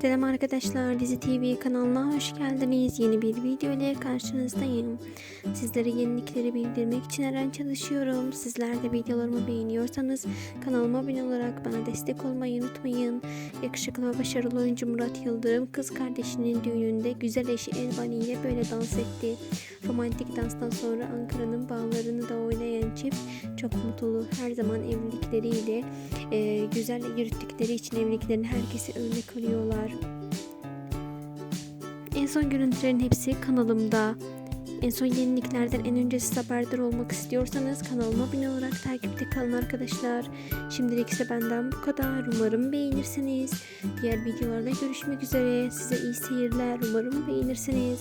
Selam arkadaşlar, Dizi TV kanalına hoş geldiniz. Yeni bir video ile karşınızdayım. Sizlere yenilikleri bildirmek için her an çalışıyorum. Sizler de videolarımı beğeniyorsanız kanalıma abone olarak bana destek olmayı unutmayın. Yakışıklı ve başarılı oyuncu Murat Yıldırım kız kardeşinin düğününde güzel eşi Elbani ile böyle dans etti. Romantik danstan sonra Ankara'nın bağlarını da oynayan çift çok mutlu. Her zaman evlilikleriyle e, güzel yürüttükleri için evliliklerini herkese örnek alıyorlar. En son görüntülerin hepsi kanalımda. En son yeniliklerden en önce siz haberdar olmak istiyorsanız kanalıma abone olarak takipte kalın arkadaşlar. Şimdilik ise benden bu kadar. Umarım beğenirsiniz. Diğer videolarda görüşmek üzere. Size iyi seyirler. Umarım beğenirsiniz.